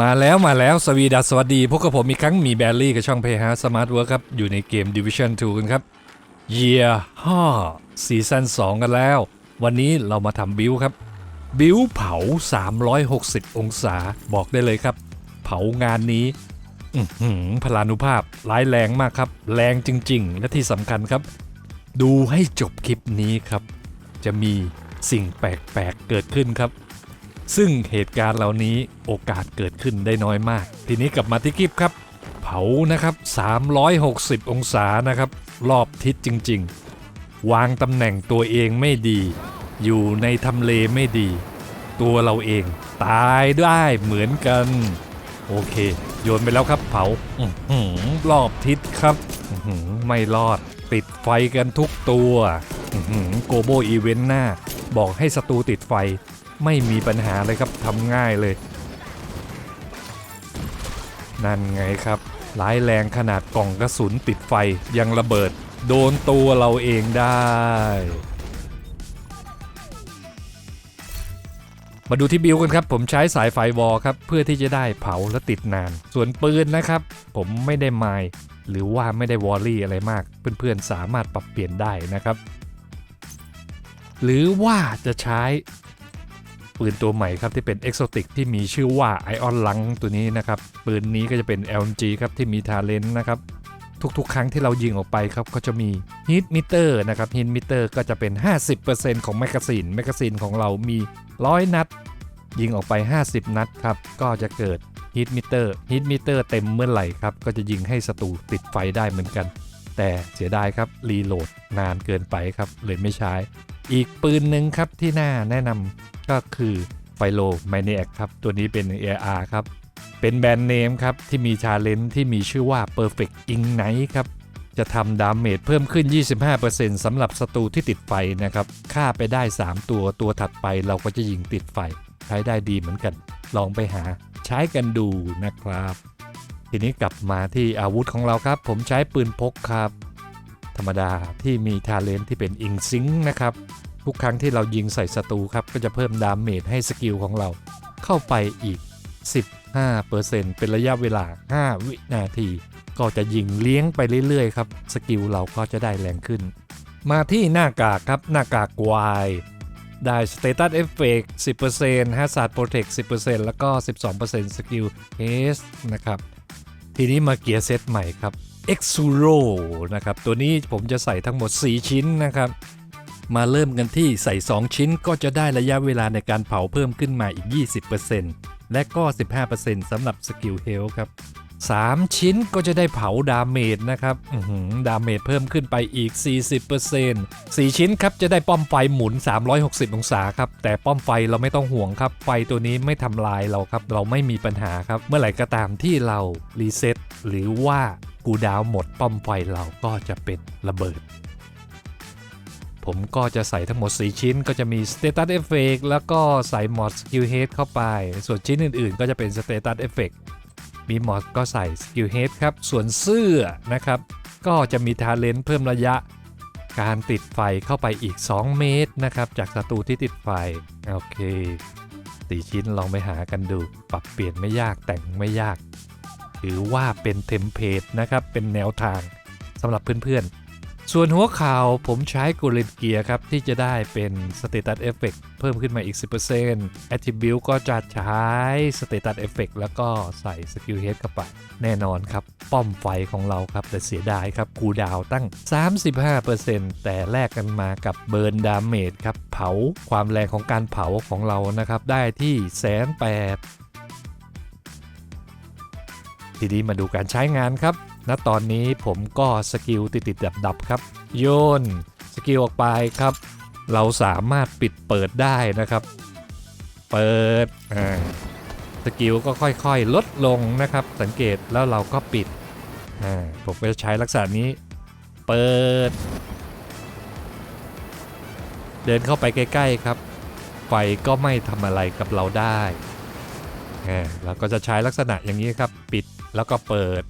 มาแล้วมาแล้วสวีดัสสวัสดีพบกับผมอีกครั้งมีแบลลี่กับช่องเพย์ฮาสมาร์ทเวิร์ครับ อยู่ในเกม Division 2 กันครับ Year 5ซีซั่น2 กันแล้ว วันนี้เรามาทำบิวครับ บิวเผา 360 องศาบอกได้เลยครับ เผางานนี้หือพลานุภาพร้ายแรงมากครับ แรงจริง ๆ และที่สำคัญครับ ดูให้จบคลิปนี้ครับ จะมีสิ่งแปลก ๆ เกิดขึ้นครับ ซึ่งเหตุการณ์เหล่านี้โอกาสเกิดขึ้นได้น้อยมาก ทีนี้กลับมาที่คลิปครับ เผานะครับ 360 องศานะครับ รอบทิศจริง ๆ วางตำแหน่งตัวเองไม่ดี อยู่ในทำเลไม่ดี ตัวเราเองตายได้เหมือนกัน โอเค โยนไปแล้วครับเผาอื้อหือรอบทิศครับหือไม่รอด ติดไฟกันทุกตัวโกโบอีเวนต์หน้า บอกให้ศัตรูติดไฟ ไม่มีปัญหาเลยครับทำง่ายเลย นั่นไงครับร้ายแรงขนาดกล่องกระสุนติดไฟยังระเบิด โดนตัวเราเองได้ มาดูที่บิวกันครับ ผมใช้สายไฟวอลครับ เพื่อที่จะได้เผาและติดนาน ส่วนปืนนะครับ ผมไม่ได้ไมล์หรือว่าไม่ได้วอลลี่อะไรมาก เพื่อนๆสามารถปรับเปลี่ยนได้นะครับ หรือว่าจะใช้ ปืนตัวใหม่ครับที่เป็นเอกโซติกที่มีชื่อว่าไอออนลังตัวนี้นะครับปืนนี้ก็จะเป็น LMG ครับที่มีทาเลนต์นะครับทุกๆ ครั้งที่เรายิงออกไปครับก็จะมีฮิตมิเตอร์นะครับฮิตมิเตอร์ก็จะเป็น 50%ของแมกกาซีนแมกกาซีนของเรามี 100 นัด ยิงออกไป 50 นัดครับก็จะเกิดฮิตมิเตอร์ฮิตมิเตอร์เต็มเมื่อไหร่ครับก็จะยิงให้ศัตรูติดไฟได้เหมือนกัน แต่เสียดายครับรีโหลดนานเกินไปครับเลยไม่ใช้ อีกปืนหนึ่งครับที่น่าแนะนำก็คือไฟโลแมเนียครับ ตัวนี้เป็น AR ครับ เป็นแบรนด์เนมครับ ที่มีชาเลนจ์ที่มีชื่อว่า Perfect Ignite ครับ จะทำดาเมจเพิ่มขึ้น 25%สำหรับศัตรูที่ติดไฟนะครับฆ่าไปได้ 3 ตัวตัวถัดไปเราก็จะยิงติดไฟ ใช้ได้ดีเหมือนกัน ลองไปหาใช้กันดูนะครับ ทีนี้กลับมาที่อาวุธของเราครับ ผมใช้ปืนพกครับ ธรรมดาที่มีทาเลนที่เป็นอิงซิงนะครับ ทุกครั้งที่เรายิงใส่ศัตรูครับ ก็จะเพิ่มดาเมจให้สกิลของเรา เข้าไปอีก 15%เป็นระยะเวลา 5 วินาที ก็จะยิงเลี้ยงไปเรื่อยๆครับ สกิลเราก็จะได้แรงขึ้น มาที่หน้ากากครับหน้ากากวายได้ Status Effect 10% Hazard Protect 10%แล้วก็ 12% Skill Haste นะครับ ทีนี้มาเกียร์เซตใหม่ครับ Exuro นะครับ ตัวนี้ผมจะใส่ทั้งหมด 4 ชิ้นนะครับ มาเริ่มกันที่ใส่ 2 ชิ้นก็จะได้ระยะเวลาในการเผาเพิ่มขึ้นมาอีก 20%และก็ 15%สำหรับสกิลเฮลครับ 3 ชิ้นก็จะได้เผาดาเมจนะครับดาเมจเพิ่มขึ้นไปอีก 40% 4 ชิ้นครับจะได้ป้อมไฟหมุน 360 องศาครับ แต่ป้อมไฟเราไม่ต้องห่วงครับ ไฟตัวนี้ไม่ทำลายเราครับ เราไม่มีปัญหาครับ เมื่อไหร่ก็ตามที่เรารีเซ็ตหรือว่ากูดาวน์หมดป้อมไฟเราก็จะเป็นระเบิดผมก็จะใส่ทั้งหมด 4 ชิ้นก็จะมี Status Effect แล้วก็ใส่มอด Skill Head เข้าไป ส่วนชิ้นอื่นๆ ก็จะเป็น Status Effect มีมอดก็ใส่สกิลเฮดครับ ส่วนเสื้อนะครับ ก็จะมีทาเลนต์เพิ่มระยะ การติดไฟเข้าไปอีก 2 เมตรนะครับ จากศัตรูที่ติดไฟ โอเคสี่ชิ้นลองไปหากันดู ปรับเปลี่ยนไม่ยากแต่งไม่ยาก ถือว่าเป็นเทมเพลตนะครับ เป็นแนวทางสำหรับเพื่อนๆ ส่วนหัวข่าวผมใช้กูเลนเกียร์ครับ ที่จะได้เป็น Status Effect เพิ่มขึ้นมาอีก 10% Attribute ก็จะใช้ Status Effect แล้วก็ใส่ Skill Head เข้าไป แน่นอนครับ ป้อมไฟของเราครับ แต่เสียดายครับคูดาวตั้ง 35%แต่แลกกันมากับเบิร์นดาเมจครับ เผาความแรงของการเผาของเรานะครับ ได้ที่แสนแปดทีนี้มาดูการใช้งานครับ ณตอนนี้ผมก็สกิลติดติดดับดับๆครับ โยน สกิลออกไปครับ เราสามารถปิดเปิดได้นะครับ เปิดอ่าสกิลก็ค่อยๆ ลดลงนะครับ สังเกตแล้วเราก็ปิดอ่าผมก็จะใช้ลักษณะนี้ เปิด เดินเข้าไปใกล้ๆครับ ไฟก็ไม่ทำอะไรกับเราได้อ่าเราก็จะใช้ลักษณะอย่างนี้ครับ ปิดแล้วก็เปิด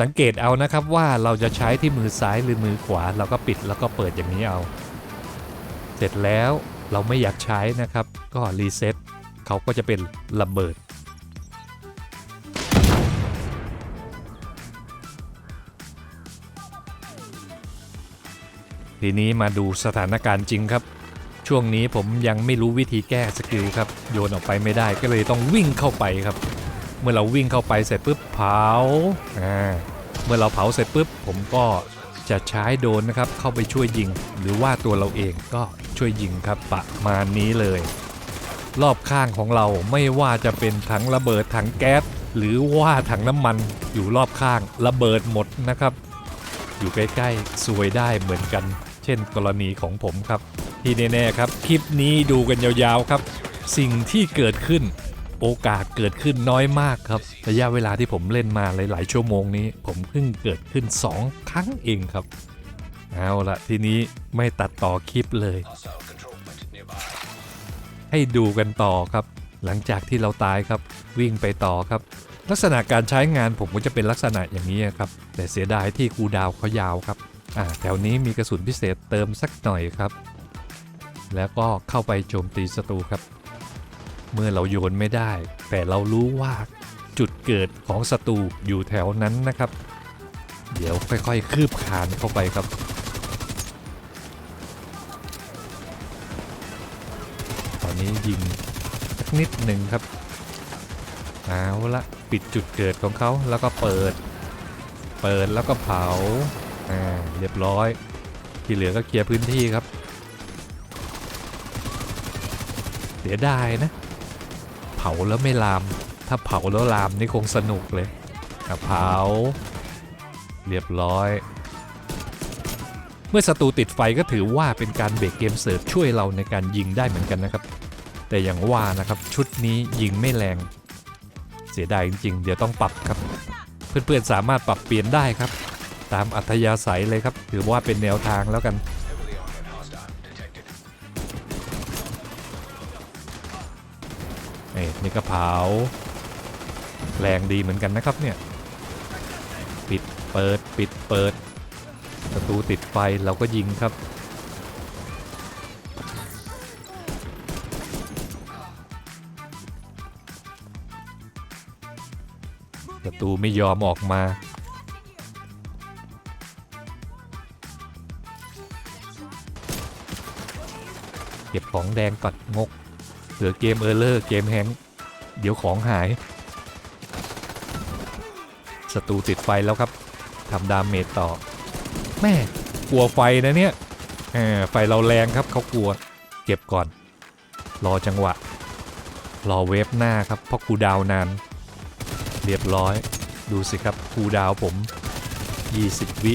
สังเกตเอานะครับว่าเราจะใช้ที่มือซ้ายหรือมือขวา เราก็ปิดแล้วก็เปิดอย่างนี้เอา เสร็จแล้วเราไม่อยากใช้นะครับ ก็รีเซ็ตเขาก็จะเป็นระเบิด ทีนี้มาดูสถานการณ์จริงครับ ช่วงนี้ผมยังไม่รู้วิธีแก้สกิลครับ โยนออกไปไม่ได้ก็เลยต้องวิ่งเข้าไปครับ เมื่อเราวิ่งเข้าไปเสร็จปุ๊บเผาอ่าเมื่อเราเผาเสร็จปุ๊บผมก็จะใช้โดรนนะครับเข้าไปช่วยยิง หรือว่าตัวเราเองก็ช่วยยิงครับประมาณนี้เลย รอบข้างของเราไม่ว่าจะเป็นถังระเบิดถังแก๊สหรือว่าถังน้ำมันอยู่รอบข้างระเบิดหมดนะครับ อยู่ใกล้ๆซวยได้เหมือนกัน เช่นกรณีของผมครับ ที่แน่ๆครับ คลิปนี้ดูกันยาวๆครับ สิ่งที่เกิดขึ้น โอกาสเกิดขึ้นน้อยมากครับ ระยะเวลาที่ผมเล่นมาหลายๆชั่วโมงนี้ ผมเพิ่งเกิดขึ้น 2 ครั้งเองครับ เอาละทีนี้ไม่ตัดต่อคลิปเลย ให้ดูกันต่อครับ หลังจากที่เราตายครับ วิ่งไปต่อครับ ลักษณะการใช้งานผมก็จะเป็นลักษณะอย่างนี้ครับ แต่เสียดายที่คูดาวเขายาวครับอ่าแถวนี้มีกระสุนพิเศษเติมสักหน่อยครับ แล้วก็เข้าไปโจมตีศัตรูครับ เมื่อเราโยนไม่ได้ แต่เรารู้ว่าจุดเกิดของศัตรูอยู่แถวนั้นนะครับ เดี๋ยวค่อยๆ คืบคานเข้าไปครับ ตอนนี้ยิงสักนิดหนึ่งครับ เอาละปิดจุดเกิดของเขาแล้วก็เปิด เปิดแล้วก็เผา อ่า เรียบร้อย ที่เหลือก็เคลียร์พื้นที่ครับเสียดายนะาแล้วไม่ลาม ถ้าเผาแล้วลามนี่คงสนุกเลยเผา เรียบร้อย เมื่อศัตรูติดไฟก็ถือว่าเป็นการเบรกเกมเสิร์ฟช่วยเราในการยิงได้เหมือนกันนะครับ แต่อย่างว่านะครับชุดนี้ยิงไม่แรง เสียดายจริง ๆ เดี๋ยวต้องปรับครับ เพื่อนๆสามารถปรับเปลี่ยนได้ครับ ตามอัธยาศัยเลยครับ ถือว่าเป็นแนวทางแล้วกัน นี่นี่กระเผา แรงดีเหมือนกันนะครับเนี่ย ปิดเปิดปิดเปิดประตูติดไฟเราก็ยิงครับประตูไม่ยอมออกมาเก็บของแดงก่อนงก เกือเกมเออร์เลอร์เกมแฮงค์เดี๋ยวของหายศัตรูติดไฟแล้วครับทำดาเมจต่อ แม่กลัวไฟนะเนี่ยไฟเราแรงครับเขากลัว เก็บก่อน รอจังหวะ รอเวฟหน้าครับเพราะคูดาวนาน เรียบร้อย ดูสิครับคูดาวผม 20 วิ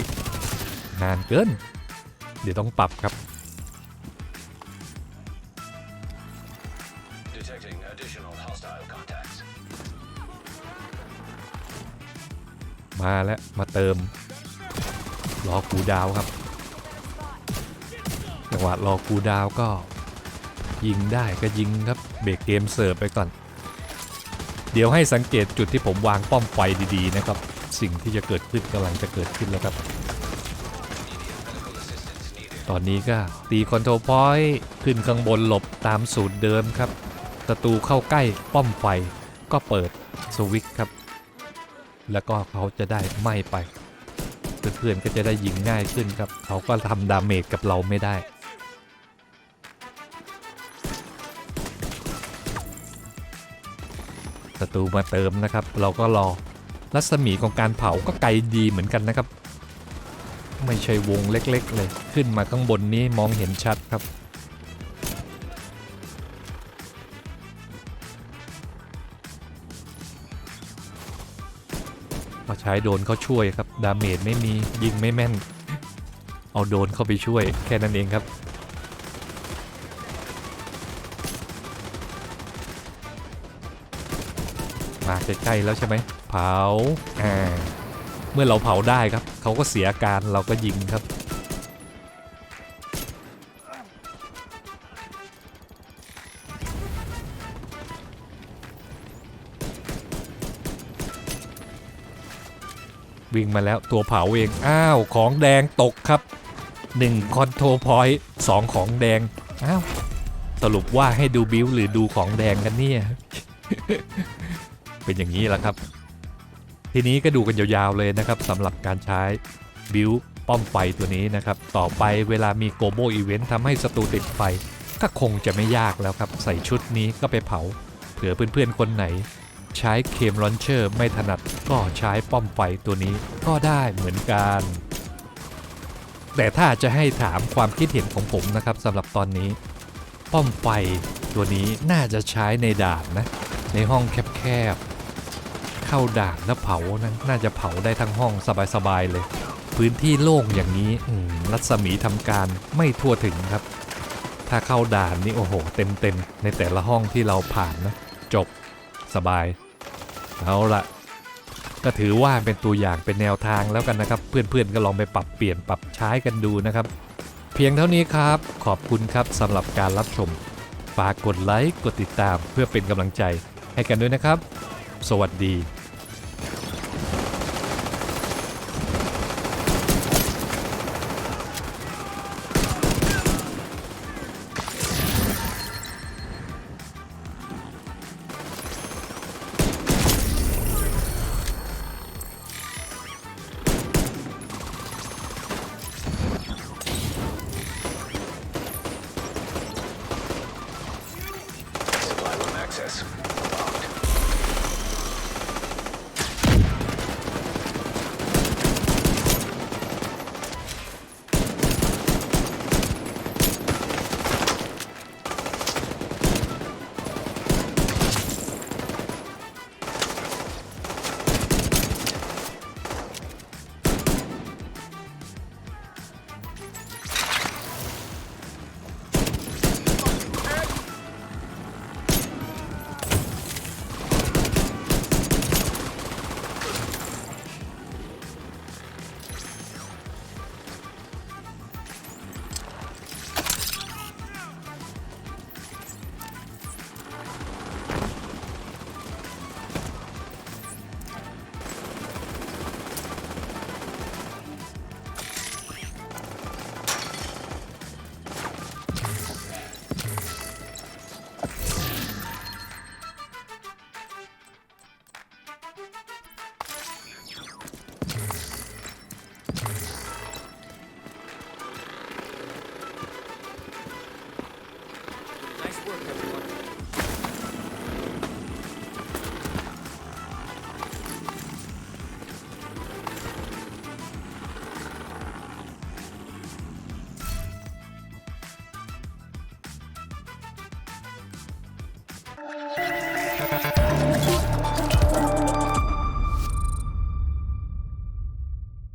นานเกิน เดี๋ยวต้องปรับครับ Detecting additional hostile contacts. มาแล้วมาเติม รอคูดาวครับ จังหวะรอคูดาวก็ ยิงได้ก็ยิงครับ เบรกเกมเสิร์ฟไปก่อน เดี๋ยวให้สังเกตจุดที่ผมวางป้อมไฟดีๆนะครับ สิ่งที่จะเกิดขึ้นกำลังจะเกิดขึ้นแล้วครับ ตอนนี้ก็ตีคอนโทรพอยต์ขึ้นข้างบนหลบตามสูตรเดิมครับ ศัตรูเข้าใกล้ป้อมไฟก็เปิดสวิตช์ครับ แล้วก็เขาจะได้ไหม้ไป เพื่อนๆก็จะได้ยิงง่ายขึ้นครับ เขาก็ทำดาเมจกับเราไม่ได้ ศัตรูมาเติมนะครับ เราก็รอรัศมีของการเผาก็ไกลดีเหมือนกันนะครับ ไม่ใช่วงเล็กๆ เลย ขึ้นมาข้างบนนี้มองเห็นชัดครับ ใช้โดนเขาช่วยครับ ดาเมจไม่มียิงไม่แม่น เอาโดนเข้าไปช่วยแค่นั้นเองครับ มาใกล้ๆแล้วใช่ไหมเผาอ่าเมื่อเราเผาได้ครับ เขาก็เสียอาการเราก็ยิงครับ วิ่งมาแล้วตัวเผาเอง อ้าวของแดงตกครับ1คอนโทรพอยต์2ของแดง อ้าว สรุปว่าให้ดูบิวหรือดูของแดงกันเนี่ย เป็นอย่างนี้แหละครับ ทีนี้ก็ดูกันยาวๆเลยนะครับสำหรับการใช้บิวป้อมไฟตัวนี้นะครับ ต่อไปเวลามีโกโบอีเวนต์ทำให้ศัตรูติดไฟ ก็คงจะไม่ยากแล้วครับ ใส่ชุดนี้ก็ไปเผา เผื่อเพื่อนๆคนไหน ใช้เคมลอนเชอร์ไม่ถนัดก็ใช้ป้อมไฟตัวนี้ก็ได้เหมือนกัน แต่ถ้าจะให้ถามความคิดเห็นของผมนะครับสำหรับตอนนี้ ป้อมไฟตัวนี้น่าจะใช้ในด่านนะ ในห้องแคบๆเข้าด่านแล้วเผานะน่าจะเผาได้ทั้งห้องสบายๆเลย พื้นที่โล่งอย่างนี้รัศมีทำการไม่ทั่วถึงครับ ถ้าเข้าด่านนี่โอ้โห เต็มๆในแต่ละห้องที่เราผ่านนะจบสบาย เอาละก็ถือว่าเป็นตัวอย่างเป็นแนวทางแล้วกันนะครับ เพื่อนๆก็ลองไปปรับเปลี่ยนปรับใช้กันดูนะครับ เพียงเท่านี้ครับ ขอบคุณครับสำหรับการรับชมฝากกดไลค์กดติดตามเพื่อเป็นกำลังใจให้กันด้วยนะครับ สวัสดี access. work, everyone.